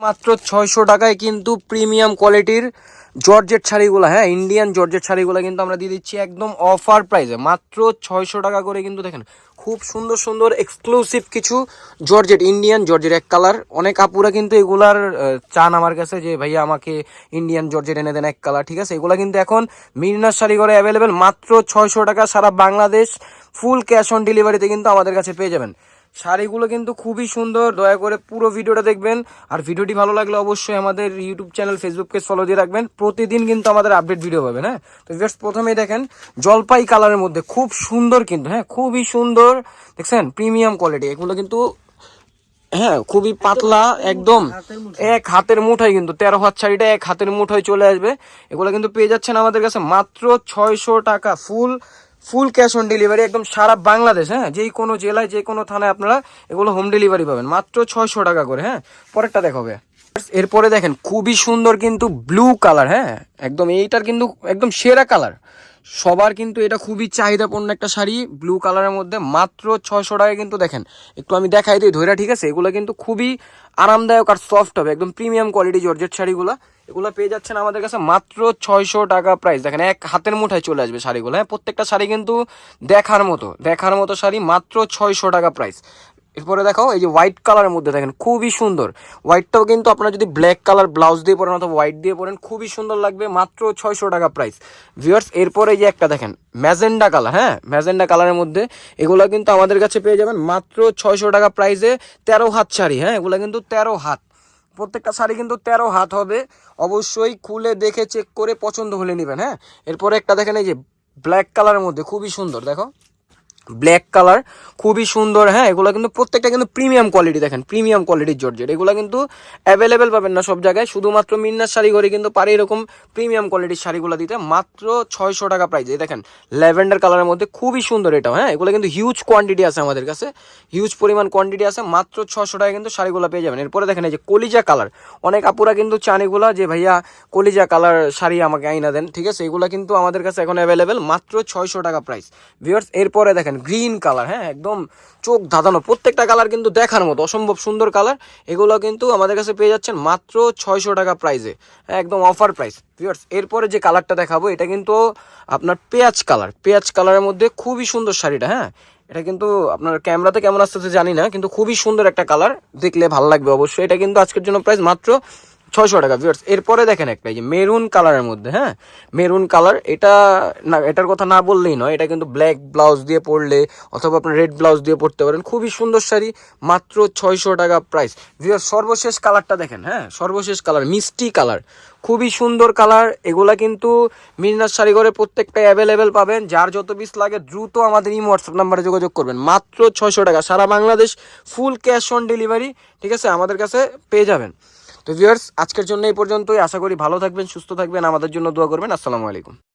মাত্র ছয়শো টাকায় কিন্তু প্রিমিয়াম কোয়ালিটির জর্জেট শাড়িগুলো হ্যাঁ ইন্ডিয়ান জর্জেট শাড়িগুলো কিন্তু আমরা দিয়ে দিচ্ছি একদম অফার প্রাইসে মাত্র ছয়শো টাকা করে কিন্তু দেখেন, খুব সুন্দর সুন্দর এক্সক্লুসিভ কিছু জর্জেট ইন্ডিয়ান জর্জেট, এক কালার অনেক আপুরা কিন্তু এগুলার চান আমার কাছে যে, ভাইয়া, আমাকে ইন্ডিয়ান জর্জেট এনে দেন এক কালার ঠিক আছে? এগুলো কিন্তু এখন মিরনার শাড়ি করে অ্যাভেলেবেল মাত্র ছয়শো টাকা সারা বাংলাদেশ ফুল ক্যাশ অন ডেলিভারিতে কিন্তু আমাদের কাছে পেয়ে যাবেন। শাড়িগুলো কিন্তু খুবই সুন্দর। দয়া করে পুরো ভিডিওটা দেখবেন। আর ভিডিওটি ভালো লাগলে অবশ্যই আমাদের YouTube channel Facebook page follow দিয়ে রাখবেন। প্রতিদিন কিন্তু আমাদের আপডেট ভিডিও পাবেন হ্যাঁ? তো জাস্ট প্রথমেই দেখেন, জলপাই কালারের মধ্যে খুব সুন্দর কিন্তু হ্যাঁ? খুবই সুন্দর। দেখছেন? প্রিমিয়াম কোয়ালিটি এগুলো কিন্তু হ্যাঁ খুবই পাতলা, একদম এক হাতের মুঠাই কিন্তু, তেরো হাত শাড়িটা এক হাতের মুঠায় চলে আসবে। এগুলো কিন্তু পেয়ে যাচ্ছেন আমাদের কাছে মাত্র ছয়শো টাকা full full cash on delivery একদম সারা বাংলাদেশ হ্যাঁ? যেই কোনো জেলায়, যে কোনো থানায় আপনারা এগুলো হোম ডেলিভারি পাবেন। মাত্র ছয়শো টাকা করে হ্যাঁ? পরেরটা দেখাবে এরপরে দেখেন, খুবই সুন্দর কিন্তু ব্লু কালার হ্যাঁ? একদম এইটার কিন্তু একদম সেরা কালার সবার কিন্তু এটা খুবই চাহিদাপূর্ণ একটা শাড়ি ব্লু কালারের মধ্যে মাত্র ছয়শো টাকায় কিন্তু দেখেন। একটু আমি দেখাই দিই ধৈরা ঠিক আছে? এগুলো কিন্তু খুবই আরামদায়ক আর সফট হবে, একদম প্রিমিয়াম কোয়ালিটি জর্জেট শাড়িগুলো। এগুলো পেয়ে যাচ্ছেন আমাদের কাছে মাত্র ছয়শো টাকা প্রাইস দেখেন, এক হাতের মুঠায় চলে আসবে শাড়িগুলো। হ্যাঁ প্রত্যেকটা শাড়ি কিন্তু দেখার মতো দেখার মতো শাড়ি মাত্র ছয়শো টাকা প্রাইস এরপরে দেখো, এই যে হোয়াইট কালারের মধ্যে দেখেন, খুবই সুন্দর। হোয়াইটটাও কিন্তু আপনারা যদি ব্ল্যাক কালার ব্লাউজ দিয়ে পরেন অথবা হোয়াইট দিয়ে পরেন, খুবই সুন্দর লাগবে, মাত্র ছয়শো টাকা প্রাইস ভিউয়ার্স এরপরে যে একটা দেখেন, ম্যাজেন্ডা কালার হ্যাঁ ম্যাজেন্ডা কালারের মধ্যে এগুলো কিন্তু আমাদের কাছে পেয়ে যাবেন মাত্র ছয়শো টাকা প্রাইসে তেরো হাত শাড়ি হ্যাঁ এগুলো কিন্তু তেরো হাত। প্রত্যেকটা শাড়ি কিন্তু তেরো হাত হবে। অবশ্যই খুলে দেখে চেক করে পছন্দ হলে নেবেন হ্যাঁ? এরপরে একটা দেখেন এই যে ব্ল্যাক কালারের মধ্যে, খুবই সুন্দর, দেখো। ব্ল্যাক কালার, খুবই সুন্দর হ্যাঁ এগুলো কিন্তু প্রত্যেকটা কিন্তু প্রিমিয়াম কোয়ালিটি দেখেন, প্রিমিয়াম কোয়ালিটির জর্জেট, এগুলো কিন্তু অ্যাভেলেবেল পাবেন না সব জায়গায়, শুধুমাত্র মিন্নার শাড়ি কিন্তু পারে এরকম প্রিমিয়াম কোয়ালিটির শাড়িগুলো দিতে, মাত্র ছয়শো টাকা প্রাইস এই দেখেন, ল্যাভেন্ডার কালারের মধ্যে খুবই সুন্দর এটাও হ্যাঁ এগুলো কিন্তু হিউজ কোয়ান্টিটি আছে আমাদের কাছে হিউজ পরিমাণ কোয়ান্টিটি আছে, মাত্র ছশো টাকা কিন্তু শাড়িগুলো পেয়ে যাবেন। এরপরে দেখেন এই যে কলিজা কালার, অনেক আপুরা কিন্তু চান এগুলা যে, ভাইয়া, কলিজা কালার শাড়ি আমাকে আইনা দেন। ঠিক আছে, এগুলো কিন্তু আমাদের কাছে এখন অ্যাভেলেবেল মাত্র ছয়শো টাকা প্রাইস ভিউয়ার্স এরপরে দেখেন গ্রিন কালার হ্যাঁ একদম চোখ ধাঁধানো। প্রত্যেকটা কালার কিন্তু দেখার মতো, অসম্ভব সুন্দর কালার। এগুলো কিন্তু আমাদের কাছে পেয়ে যাচ্ছেন মাত্র ছয়শো টাকা প্রাইসে একদম অফার প্রাইস ভিউয়ার্স এরপরে যে কালারটা দেখাবো, এটা কিন্তু আপনার পেঁয়াজ কালার। পেঁয়াজ কালারের মধ্যে খুবই সুন্দর শাড়িটা হ্যাঁ? এটা কিন্তু আপনার ক্যামেরাতে কেমন আসতেছে জানি না, কিন্তু খুবই সুন্দর একটা কালার। দেখলে ভালো লাগবে অবশ্যই। এটা কিন্তু আজকের জন্য প্রাইস মাত্র ছয়শো টাকা ভিউয়ার্স এরপরে দেখেন একটা এই যে মেরুন কালারের মধ্যে হ্যাঁ? মেরুন কালার এটা না, এটার কথা না বললেই নয়, এটা কিন্তু ব্ল্যাক ব্লাউজ দিয়ে পরলে অথবা আপনার রেড ব্লাউজ দিয়ে পরতে পারেন। খুবই সুন্দর শাড়ি, মাত্র ছয়শো টাকা প্রাইস ভিউয়ার্স সর্বশেষ কালারটা দেখেন হ্যাঁ? সর্বশেষ কালার মিষ্টি কালার খুবই সুন্দর কালার এগুলা কিন্তু মিনার শাড়ি করে প্রত্যেকটা অ্যাভেলেবেল পাবেন। যার যত পিস লাগে, দ্রুত আমাদের এই হোয়াটসঅ্যাপ নাম্বারে যোগাযোগ করবেন। মাত্র ছয়শো টাকা, সারা Bangladesh full cash on delivery ঠিক আছে? আমাদের কাছে পেয়ে যাবেন। তো ভিউয়ার্স আজকের জন্য এই পর্যন্তই। আশা করি ভালো থাকবেন, সুস্থ থাকবেন। আমাদের জন্য দোয়া করবেন। আসসালামু আলাইকুম।